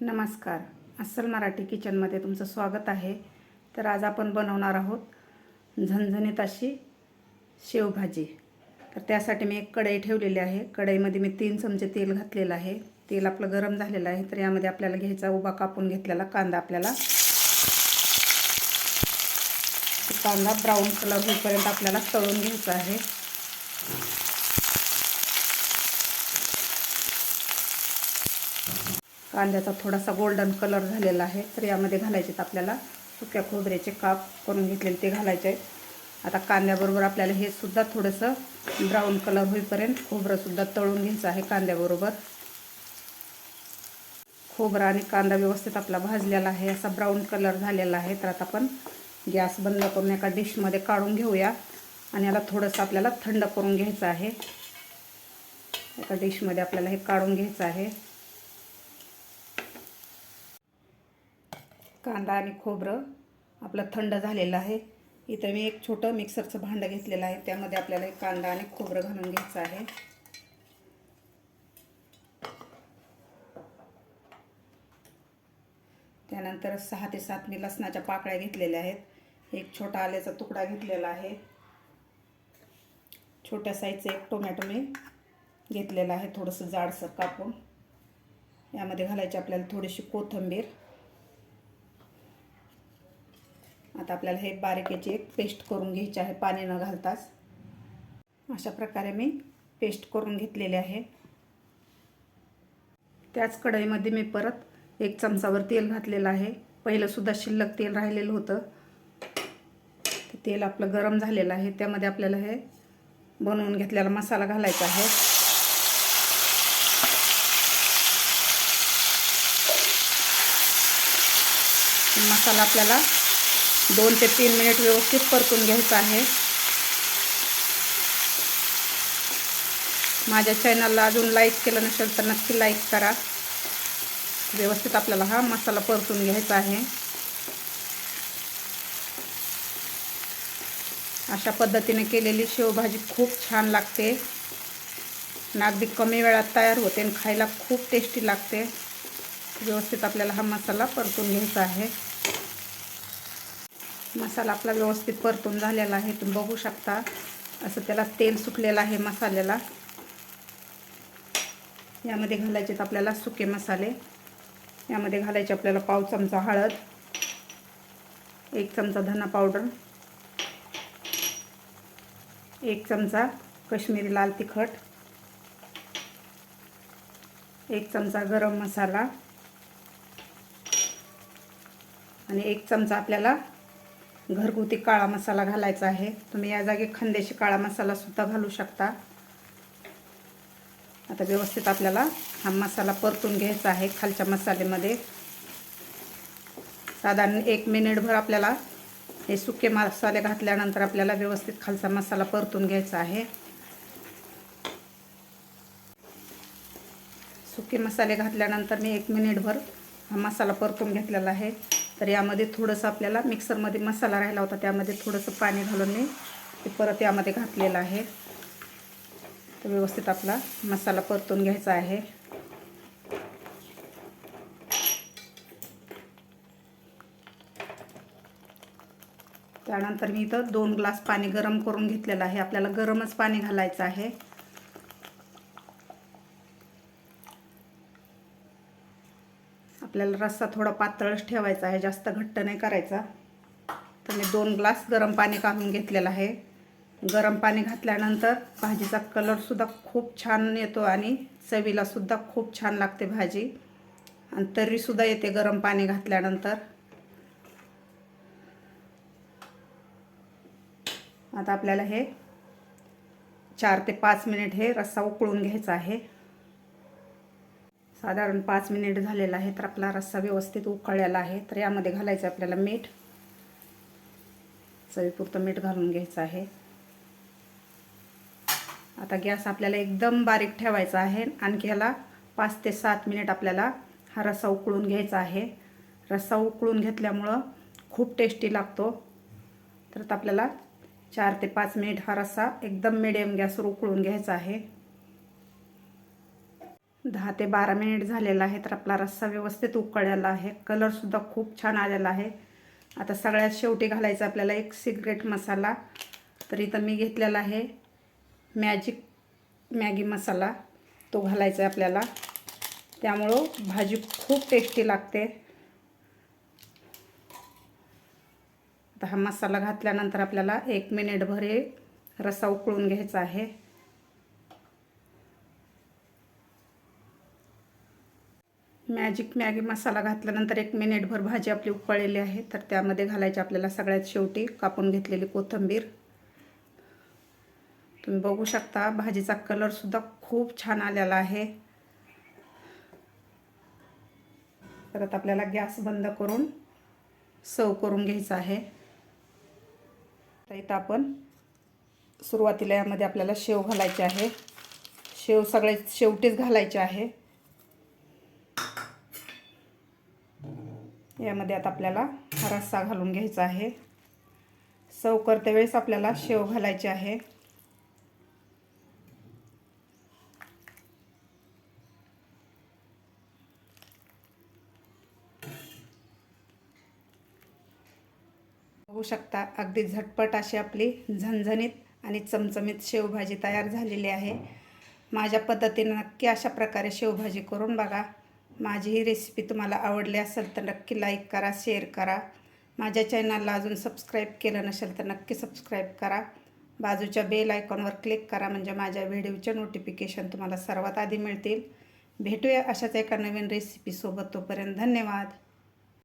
नमस्कार. अस्सल मराठी किचनमध्ये तुमचं स्वागत आहे. तर आज आपण बनवणार आहोत झणझणीत अशी शेवभाजी. तर त्यासाठी मी एक कढई ठेवलेली आहे. कढईमध्ये मी तीन चमचे तेल घातलेलं आहे. तेल आपलं गरम झालेलं आहे. तर यामध्ये आपल्याला घ्यायचा उभा कापून घेतलेला कांदा आपल्याला. कांदा ब्राऊन कलर होईपर्यंत आपल्याला तळून घ्यायचा आहे. कांद्याचा थोडासा गोल्डन कलर झालेला आहे. तर यामध्ये घालायचे आहेत आपल्याला सुक्या खोबऱ्याचे काप करून घेतलेले ते घालायचे आहे आता कांद्याबरोबर आपल्याला हे सुद्धा थोडंसं ब्राऊन कलर होईपर्यंत खोबरंसुद्धा तळून घ्यायचं आहे कांद्याबरोबर. खोबरा आणि कांदा व्यवस्थित आपला भाजलेला आहे. असा ब्राऊन कलर झालेला आहे. तर आता आपण गॅस बंद करून एका डिशमध्ये काढून घेऊया. आणि याला थोडंसं आपल्याला थंड करून घ्यायचं आहे. एका डिशमध्ये आपल्याला हे काढून घ्यायचं आहे. कांदा आणि खोबरं आपलं थंड झालेलं आहे. इथं मी एक छोटं मिक्सरचं भांडं घेतलेलं आहे. त्यामध्ये आपल्याला एक कांदा आणि खोबरं घालून घ्यायचं आहे. त्यानंतर सहा ते सात मी लसणाच्या पाकळ्या घेतलेल्या आहेत. एक छोटा आल्याचा तुकडा घेतलेला आहे. छोट्या साईजचं एक टोमॅटो मी घेतलेला आहे. थोडंसं जाडसर कापून. यामध्ये घालायची आपल्याला थोडीशी कोथिंबीर. आता आपल्याला हे बारीक याची एक पेस्ट करून घ्यायची आहे पाणी न घालताच. अशा प्रकारे मी पेस्ट करून घेतलेले आहे. त्याच कढईमध्ये मी परत एक चमचावर तेल घातलेलं आहे. पहिलंसुद्धा शिल्लक तेल राहिलेलं होतं. ते तेल आपलं गरम झालेलं आहे. त्यामध्ये आपल्याला हे बनवून घेतलेला मसाला घालायचा आहे. मसाला आपल्याला दोन ते तीन मिनिट व्यवस्थित परतून घ्यायचं आहे. माझ्या चॅनलला अजून लाईक केलं नसेल तर नक्की लाईक करा. व्यवस्थित आपल्याला हा मसाला परतून घ्यायचा आहे. अशा पद्धतीने केलेली शेवभाजी खूप छान लागते. ना अगदी कमी वेळात तयार होते आणि खायला खूप टेस्टी लागते. व्यवस्थित आपल्याला हा मसाला परतून घ्यायचा आहे. मसाला आपला व्यवस्थित परतून झालेला आहे. तुम्ही बघू शकता. असं त्याला तेल सुटलेलं आहे मसाल्याला. यामध्ये घालायचे आपल्याला सुके मसाले. यामध्ये घालायचे आपल्याला पाव चमचा हळद एक चमचा धना पावडर एक चमचा कश्मीरी लाल तिखट एक चमचा गरम मसाला आणि एक चमचा आपल्याला घरगुती काळा मसाला घालायचा आहे. तुम्ही या जागी खंदेशी काळा मसालासुद्धा घालू शकता. आता व्यवस्थित आपल्याला हा मसाला परतून घ्यायचा आहे खालच्या मसाल्यामध्ये. साधारण एक मिनिटभर आपल्याला हे सुके मसाले घातल्यानंतर आपल्याला व्यवस्थित खालचा मसाला परतून घ्यायचा आहे. सुके मसाले घातल्यानंतर मी एक मिनिटभर हा मसाला परतून घेतलेला आहे. तर यामध्ये थोडंसं आपल्याला मिक्सरमध्ये मसाला राहिला होता त्यामध्ये थोडंसं पाणी घालून मी ते परत यामध्ये घातलेलं आहे. तर व्यवस्थित आपला मसाला परतून घ्यायचा आहे. त्यानंतर मी इथं दोन ग्लास पाणी गरम करून घेतलेलं आहे. आपल्याला गरमच पाणी घालायचं आहे. आपल्याला रस्सा थोडा पातळच ठेवायचा आहे जास्त घट्ट नाही करायचा. तर मी दोन ग्लास गरम पाणी काढून घेतलेलं आहे. गरम पाणी घातल्यानंतर भाजीचा कलरसुद्धा खूप छान येतो आणि चवीलासुद्धा खूप छान लागते भाजी. आणि तर्रीसुद्धा येते गरम पाणी घातल्यानंतर. आता आपल्याला हे चार ते पाच मिनिट हे रस्सा उकळून घ्यायचा आहे. साधारण पाच मिनिट झालेला आहे तर आपला रस्सा व्यवस्थित उकळलेला आहे. तर यामध्ये घालायचं आपल्याला मीठ. चवीपुरतं मीठ घालून घ्यायचं आहे. आता गॅस आपल्याला एकदम बारीक ठेवायचा आहे. आणखी ह्याला पाच ते सात मिनिट आपल्याला हा रस्सा उकळून घ्यायचा आहे. रस्सा उकळून घेतल्यामुळं खूप टेस्टी लागतो. तर आपल्याला चार ते पाच मिनिट हा रस्सा एकदम मिडियम गॅसवर उकळून घ्यायचा आहे. दहा ते बारा मिनिट झालेला आहे तर आपला रस्सा व्यवस्थित उकळलेला आहे. कलरसुद्धा खूप छान आलेला आहे. आता सगळ्यात शेवटी घालायचा आपल्याला एक सिगरेट मसाला. तर इथं मी घेतलेला आहे मॅजिक मॅगी मसाला. तो घालायचा आहे आपल्याला. त्यामुळं भाजी खूप टेस्टी लागते. आता हा मसाला घातल्यानंतर आपल्याला एक मिनिटभर हे रस्सा उकळून घ्यायचा आहे. मॅजिक मॅगी मसाला घातल्यानंतर एक मिनिटभर भाजी आपली उकळलेली आहे. तर त्यामध्ये घालायची आपल्याला सगळ्यात शेवटी कापून घेतलेली कोथिंबीर. तुम्ही बघू शकता भाजीचा कलरसुद्धा खूप छान आलेला आहे. परत आपल्याला गॅस बंद करून सर्व करून घ्यायचं आहे. तर इथं आपण सुरुवातीला यामध्ये आपल्याला शेव घालायचे आहे. शेव सगळे शेवटीच घालायचे आहे. यामध्ये आता आपल्याला रस्सा घालून घ्यायचा आहे. सव करते वेळेस आपल्याला शेव घालायचे आहे. बघू शकता अगदी झटपट अशी आपली झणझणीत आणि चमचमीत शेवभाजी तयार झालेली आहे. माझ्या पद्धतीनं नक्की अशा प्रकारे शेवभाजी करून बघा. माझी ही रेसिपी तुम्हाला आवडली असेल तर नक्की लाईक करा शेअर करा. माझ्या चॅनलला अजून सबस्क्राईब केलं नसेल तर नक्की सबस्क्राईब करा. बाजूच्या बेल आयकॉनवर क्लिक करा म्हणजे माझ्या व्हिडिओचे नोटिफिकेशन तुम्हाला सर्वात आधी मिळतील. भेटूया अशाच एका नवीन रेसिपीसोबत तोपर्यंत धन्यवाद.